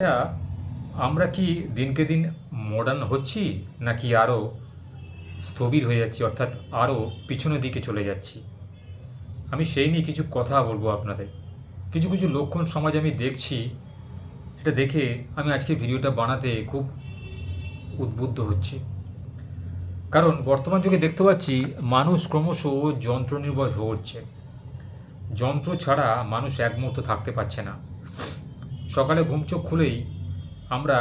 আচ্ছা আমরা কি দিনকে দিন মডার্ন হচ্ছি নাকি আরও স্থবির হয়ে যাচ্ছি, অর্থাৎ আরও পিছনের দিকে চলে যাচ্ছি? আমি সেই নিয়ে কিছু কথা বলব আপনাদের। কিছু কিছু লক্ষণ সমাজ আমি দেখছি, এটা দেখে আমি আজকে ভিডিওটা বানাতে খুব উদ্বুদ্ধ হচ্ছি। কারণ বর্তমান যুগে দেখতে পাচ্ছি, মানুষ ক্রমশ যন্ত্রনির্ভর হয়ে উঠছে। যন্ত্র ছাড়া মানুষ এক মুহূর্ত থাকতে পারছে না। সকালে ঘুম চোখ খুলেই আমরা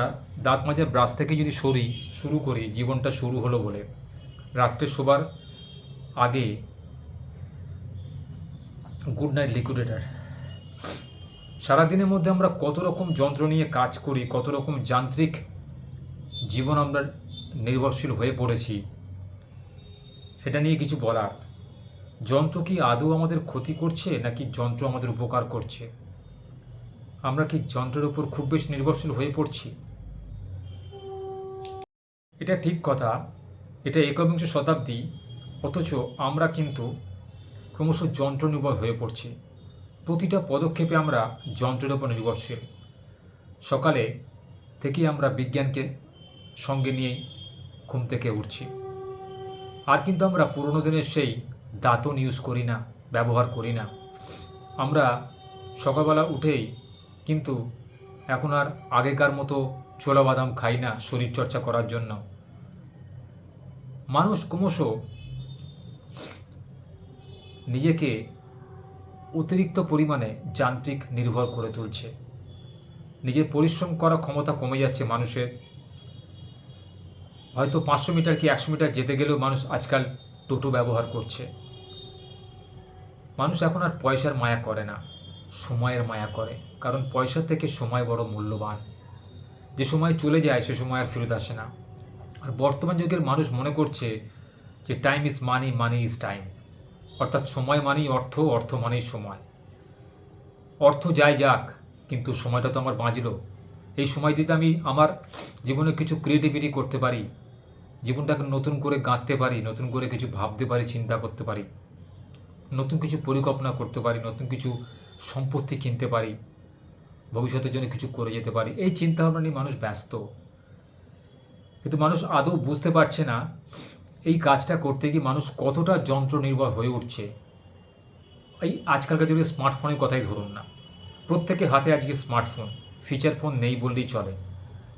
দাঁত মাজার ব্রাশ থেকে যদি সরি, শুরু করি, জীবনটা শুরু হলো বলে। রাত্রে শোবার আগে গুড নাইট লিকুইডেটার সারাদিনের মধ্যে আমরা কত রকম যন্ত্র নিয়ে কাজ করি, কত রকম যান্ত্রিক জীবন আমরা নির্ভরশীল হয়ে পড়েছি, সেটা নিয়ে কিছু বলার। যন্ত্র কি আদৌ আমাদের ক্ষতি করছে, নাকি যন্ত্র আমাদের উপকার করছে? আমরা কি যন্ত্রের উপর খুব বেশি নির্ভরশীল হয়ে পড়ছি? এটা ঠিক কথা। এটা একবিংশ শতাব্দী, অথচ আমরা কিন্তু ক্রমশ যন্ত্র নির্ভর হয়ে পড়ছি। প্রতিটা পদক্ষেপে আমরা যন্ত্রের উপর নির্ভরশীল। সকালে থেকেই আমরা বিজ্ঞানকে সঙ্গে নিয়েই ঘুম থেকে উঠছি। আর কিন্তু আমরা পুরোনো দিনের সেই দাঁতন ইউজ করি না, ব্যবহার করি না। আমরা সকালবেলা উঠেই কিন্তু এখন আর আগেকার মতো ছোলা বাদাম খাই না শরীরচর্চা করার জন্য। মানুষ ক্রমশ নিজেকে অতিরিক্ত পরিমাণে যান্ত্রিক নির্ভর করে তুলছে। নিজের পরিশ্রম করার ক্ষমতা কমে যাচ্ছে মানুষের। হয়তো পাঁচশো মিটার কি একশো মিটার যেতে গেলেও মানুষ আজকাল টোটো ব্যবহার করছে। মানুষ এখন আর পয়সার মায়া করে না। সময়ের মায়া করে। কারণ পয়সা থেকে সময় বড় মূল্যবান। যে সময় চলে যায়, সে সময় আর ফেরত আসে না। আর বর্তমান যুগের মানুষ মনে করছে যে time is money money is time অর্থাৎ সময় মানেই অর্থ অর্থ মানেই সময়। অর্থ যাই যাক, কিন্তু সময়টা তো আমার বাঁচলো। এই সময় দিতে আমি আমার জীবনে কিছু ক্রিয়েটিভিটি করতে পারি। জীবনটাকে নতুন করে গাঁথতে পারি, নতুন করে কিছু ভাবতে পারি, চিন্তা করতে পারি। নতুন কিছু পরিকল্পনা করতে পারি, নতুন কিছু সম্পত্তি কিনতে পারি, ভবিষ্যতের জন্য কিছু করে যেতে পারি, এই চিন্তাভাবনা নিয়ে মানুষ ব্যস্ত। কিন্তু মানুষ আদৌ বুঝতে পারছে না এই কাজটা করতে গিয়ে মানুষ কতটা যন্ত্র নির্ভর হয়ে উঠছে। এই আজকালকার যুগে স্মার্টফোনের কথাই ধরুন না। প্রত্যেকে হাতে আজকে স্মার্টফোন ফিচার ফোন নেই বললেই চলে।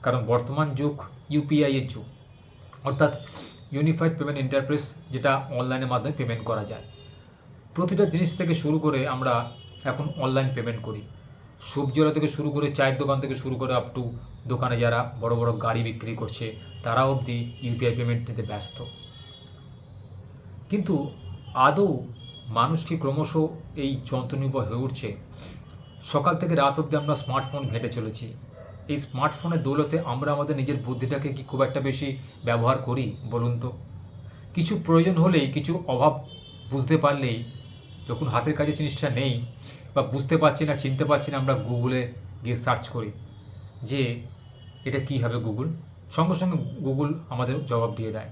কারণ বর্তমান যুগ ইউপিআই এর যুগ। অর্থাৎ ইউনিফাইড পেমেন্ট ইন্টারপ্রেস যেটা অনলাইনের মাধ্যমে পেমেন্ট করা যায়। প্রতিটা জিনিস থেকে শুরু করে আমরা এখন অনলাইন পেমেন্ট করি। সবজিওয়ালা থেকে শুরু করে চায়ের দোকান থেকে শুরু করে আপ টু দোকানে যারা বড় বড় গাড়ি বিক্রি করছে, তারা অবধি ইউপিআই পেমেন্ট নিতে ব্যস্ত। কিন্তু আদৌ মানুষ কি ক্রমশ এই যন্ত্রনির্ভর হয়ে উঠছে? সকাল থেকে রাত অবধি আমরা স্মার্টফোন ঘেঁটে চলেছি। এই স্মার্টফোনের দৌলতে আমরা আমাদের নিজের বুদ্ধিটাকে কি খুব একটা বেশি ব্যবহার করি, বলুন তো? কিছু প্রয়োজন হলেই, কিছু অভাব বুঝতে পারলেই যখন হাতের কাছে জিনিসটা নেই বা বুঝতে পারছি না, চিনতে পারছি না, আমরা গুগলে গিয়ে সার্চ করি যে এটা কী হবে গুগল সঙ্গে সঙ্গে গুগল আমাদের জবাব দিয়ে দেয়।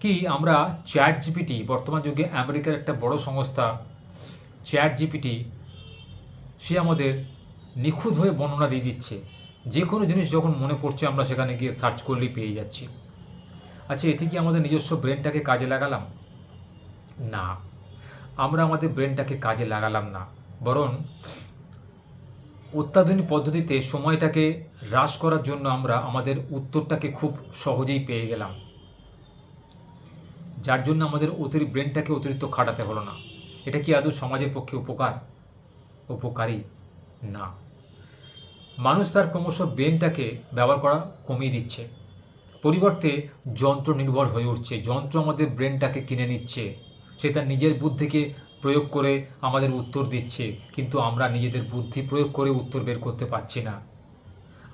কি আমরা চ্যাট জিপিটি বর্তমান যুগে আমেরিকার একটা বড় সংস্থা চ্যাট জিপিটি সে আমাদের নিখুঁত হয়ে বর্ণনা দিয়ে দিচ্ছে। যে কোনো জিনিস যখন মনে পড়ছে আমরা সেখানে গিয়ে সার্চ করলেই পেয়ে যাচ্ছি। আচ্ছা এতে কি আমাদের নিজস্ব ব্রেনটাকে কাজে লাগালাম? না। আমরা আমাদের ব্রেনটাকে কাজে লাগালাম না। বরং অত্যাধুনিক পদ্ধতিতে সময়টাকে হ্রাস করার জন্য আমরা আমাদের উত্তরটাকে খুব সহজেই পেয়ে গেলাম। যার জন্য আমাদের অতিরিক্ত ব্রেনটাকে অতিরিক্ত খাটাতে হলো না। এটা কি আদৌ সমাজের পক্ষে উপকার? উপকারী না। মানুষ তার ক্রমশ ব্রেনটাকে ব্যবহার করা কমিয়ে দিচ্ছে। পরিবর্তে যন্ত্র নির্ভর হয়ে উঠছে। যন্ত্র আমাদের ব্রেনটাকে কিনে নিচ্ছে। সে তার নিজের বুদ্ধিকে প্রয়োগ করে আমাদের উত্তর দিচ্ছে, কিন্তু আমরা নিজেদের বুদ্ধি প্রয়োগ করে উত্তর বের করতে পারছি না।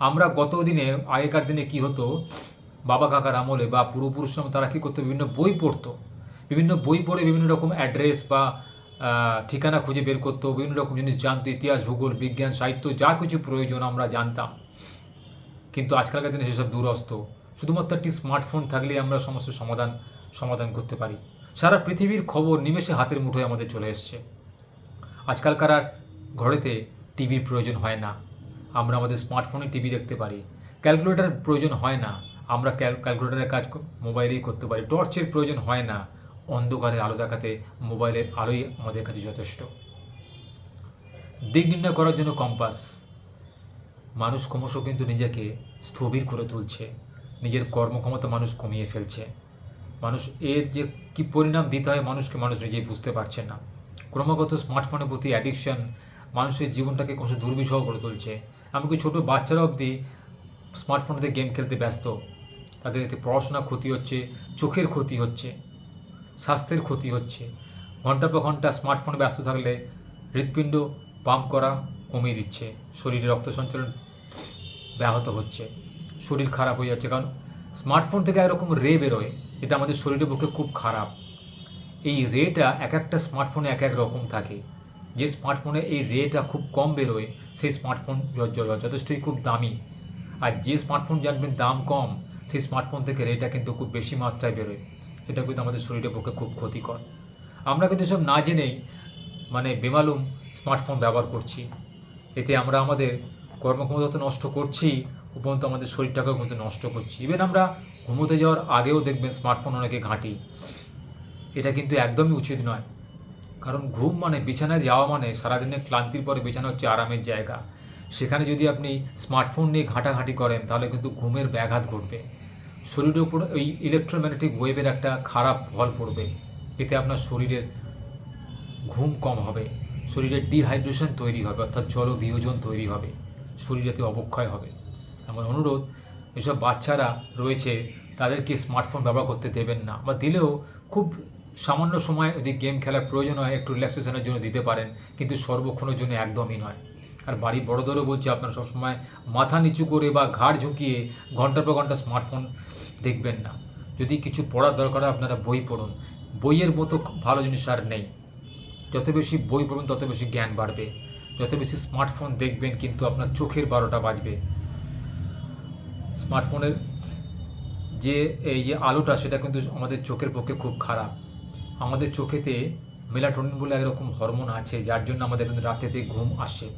আমরা গত দিনে, আগেকার দিনে কি হতো? বাবা কাকার আমলে বা পূর্বপুরুষ তারা কী করতো? বিভিন্ন বই পড়তো। বিভিন্ন বই পড়ে বিভিন্ন রকম অ্যাড্রেস বা ঠিকানা খুঁজে বের করতো, বিভিন্ন রকম জিনিস জানতো, ইতিহাস, ভূগোল, বিজ্ঞান, সাহিত্য, যা কিছু প্রয়োজন আমরা জানতাম। কিন্তু আজকালকার দিনে সেসব দূরস্থ শুধুমাত্র একটি স্মার্টফোন থাকলেই আমরা সমস্ত সমাধান সমাধান করতে পারি। সারা পৃথিবীর খবর নিমেষে হাতের মুঠোয় আমাদের চলে এসছে। আজকালকার আর ঘরেতে টিভির প্রয়োজন হয় না। আমরা আমাদের স্মার্টফোনে টিভি দেখতে পারি। ক্যালকুলেটার প্রয়োজন হয় না। আমরা ক্যাল ক্যালকুলেটারের কাজ মোবাইলেই করতে পারি। টর্চের প্রয়োজন হয় না। অন্ধকারে আলো দেখাতে মোবাইলের আলোই আমাদের কাছে যথেষ্ট। দিক নির্ণয় করার জন্য কম্পাস। মানুষ ক্রমশ কিন্তু নিজেকে স্থবির করে তুলছে। নিজের কর্মক্ষমতা মানুষ কমিয়ে ফেলছে। মানুষ এর যে কি পরিণাম দিতে হয় মানুষকে মানুষ নিজেই বুঝতে পারছে না। ক্রমাগত স্মার্টফোনের প্রতি অ্যাডিকশন মানুষের জীবনটাকে ক্রমশ দুর্বিষহ করে তুলছে। এমনকি ছোটো বাচ্চারা অবধি স্মার্টফোনেতে গেম খেলতে ব্যস্ত। তাদের এতে পড়াশোনা ক্ষতি হচ্ছে, চোখের ক্ষতি হচ্ছে, স্বাস্থ্যের ক্ষতি হচ্ছে। ঘণ্টা পর ঘণ্টা স্মার্টফোনে ব্যস্ত থাকলে হৃৎপিণ্ড পাম্প করা কমিয়ে দিচ্ছে। শরীরে রক্ত সঞ্চালন ব্যাহত হচ্ছে। শরীর খারাপ হয়ে যাচ্ছে কারণ স্মার্টফোন থেকে একরকম রে বেরোয়। যেটা আমাদের শরীরের পক্ষে খুব খারাপ। এই রেটা এক একটা স্মার্টফোনে এক এক রকম থাকে। যে স্মার্টফোনে এই রেটা খুব কম বেরোয়, সেই স্মার্টফোন যথেষ্টই খুব দামি। আর যে স্মার্টফোন জানবেন দাম কম, সেই স্মার্টফোন থেকে রেটা কিন্তু খুব বেশি মাত্রায় বেরোয়। এটা কিন্তু আমাদের শরীরের পক্ষে খুব ক্ষতিকর। আমরা কিন্তু সব না জেনেই মানে বেমালুম স্মার্টফোন ব্যবহার করছি। এতে আমরা আমাদের কর্মক্ষমতা তো নষ্ট করছি উপরন্ত আমাদের শরীরটাকেও কিন্তু নষ্ট করছি। ইভেন আমরা ঘুমোতে যাওয়ার আগেও দেখবেন স্মার্টফোন অনেকে ঘাঁটি। এটা কিন্তু একদমই উচিত নয়। কারণ ঘুম মানে বিছানায় যাওয়া মানে সারাদিনের ক্লান্তির পরে বিছানা হচ্ছে আরামের জায়গা। সেখানে যদি আপনি স্মার্টফোন নিয়ে ঘাঁটাঘাঁটি করেন, তাহলে কিন্তু ঘুমের ব্যাঘাত ঘটবে। শরীরের উপর ওই ইলেকট্রোম্যাগনেটিক ওয়েভের একটা খারাপ ফল পড়বে। এতে আপনার শরীরের ঘুম কম হবে। শরীরে ডিহাইড্রেশন তৈরি হবে, অর্থাৎ জল বিয়োজন তৈরি হবে। শরীরেতে অবক্ষয় হবে। আমার অনুরোধ, এসব বাচ্চারা রয়েছে, তাদেরকে স্মার্টফোন ব্যবহার করতে দেবেন না বা দিলেও খুব সামান্য সময় যদি গেম খেলার প্রয়োজন হয়, একটু রিল্যাক্সেশনের জন্য দিতে পারেন, কিন্তু সর্বক্ষণের জন্য একদমই নয়। আর বাড়ি বড়দেরও বলছে, আপনারা সবসময় মাথা নিচু করে বা ঘাড় ঝুঁকিয়ে ঘণ্টার পর ঘণ্টা স্মার্টফোন দেখবেন না। যদি কিছু পড়ার দরকার হয়, আপনারা বই পড়ুন। বইয়ের মতো ভালো জিনিস আর নেই। যত বেশি বই পড়বেন, তত বেশি জ্ঞান বাড়বে। যত বেশি স্মার্টফোন দেখবেন, কিন্তু আপনার চোখের বারোটা বাজবে। স্মার্টফোনের যে এই যে আলোটা, সেটা কিন্তু আমাদের চোখের পক্ষে খুব খারাপ। আমাদের চোখেতে মেলাটোনিন বলে একরকম হরমোন আছে, যার জন্য আমাদের কিন্তু রাতেতে ঘুম আসে।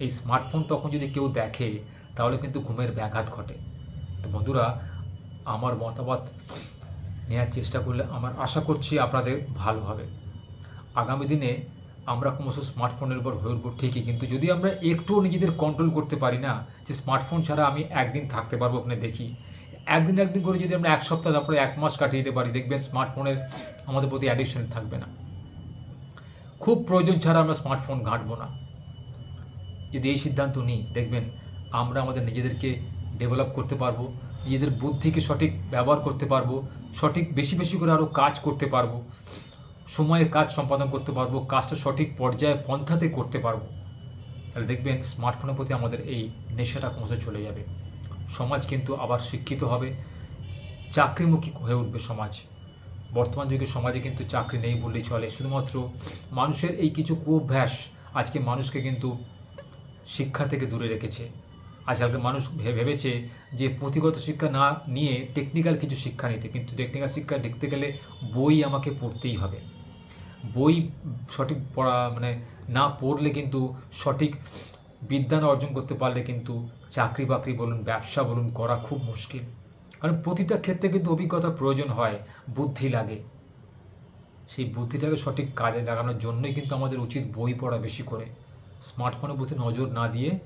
এই স্মার্টফোন তখন যদি কেউ দেখে, তাহলে কিন্তু ঘুমের ব্যাঘাত ঘটে। তো বন্ধুরা, আমার মতামত নেওয়ার চেষ্টা করলে আমার আশা করছি আপনাদের ভালো হবে। আগামী দিনে আমরা ক্রমশ স্মার্টফোনের উপর হয়ে উঠবো ঠিকই, কিন্তু যদি আমরা একটুও নিজেদের কন্ট্রোল করতে পারি না, যে স্মার্টফোন ছাড়া আমি একদিন থাকতে পারব ওখানে দেখি। একদিন একদিন করে যদি আমরা এক সপ্তাহ তারপরে এক মাস কাটিয়ে দিতে পারি, দেখবেন স্মার্টফোনের আমাদের প্রতি অ্যাডিকশন থাকবে না। খুব প্রয়োজন ছাড়া আমরা স্মার্টফোন ঘাঁটবো না। যদি এই সিদ্ধান্ত নিই, দেখবেন আমরা আমাদের নিজেদেরকে ডেভেলপ করতে পারব, নিজেদের বুদ্ধিকে সঠিক ব্যবহার করতে পারব, সঠিক বেশি বেশি করে আরও কাজ করতে পারব। সময়ে কাজ সম্পাদন করতে পারব, কাজটা সঠিক পর্যায়ে পন্থাতে করতে পারব। তাহলে দেখবেন স্মার্টফোনের প্রতি আমাদের এই নেশাটা ক্রমশ চলে যাবে। সমাজ কিন্তু আবার শিক্ষিত হবে, চাকরিমুখী হয়ে উঠবে সমাজ। বর্তমান যুগে সমাজে কিন্তু চাকরি নেই বললেই চলে। শুধুমাত্র মানুষের এই কিছু কুঅভ্যাস আজকে মানুষকে কিন্তু শিক্ষা থেকে দূরে রেখেছে। আজকালকে মানুষ ভেবেছে যে পুঁথিগত শিক্ষা না নিয়ে টেকনিক্যাল কিছু শিক্ষা নিতে। কিন্তু টেকনিক্যাল শিক্ষা দেখতে গেলে বই আমাকে পড়তেই হবে। বই সঠিক পড়া মানে না পড়লে কিন্তু সঠিক বিদ্যা অর্জন করতে পারলে কিন্তু চাকরি বাকরি বলুন, ব্যবসা বলুন করা খুব মুশকিল। কারণ প্রতিটা ক্ষেত্রে কিন্তু অভিজ্ঞতা প্রয়োজন হয়, বুদ্ধি লাগে। সেই বুদ্ধিটাকে সঠিক কাজে লাগানোর জন্যই কিন্তু আমাদের উচিত বই পড়া বেশি করে। স্মার্টফোনের প্রতি নজর না দিয়ে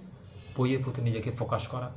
বইয়ের প্রতি নিজেকে ফোকাস করা।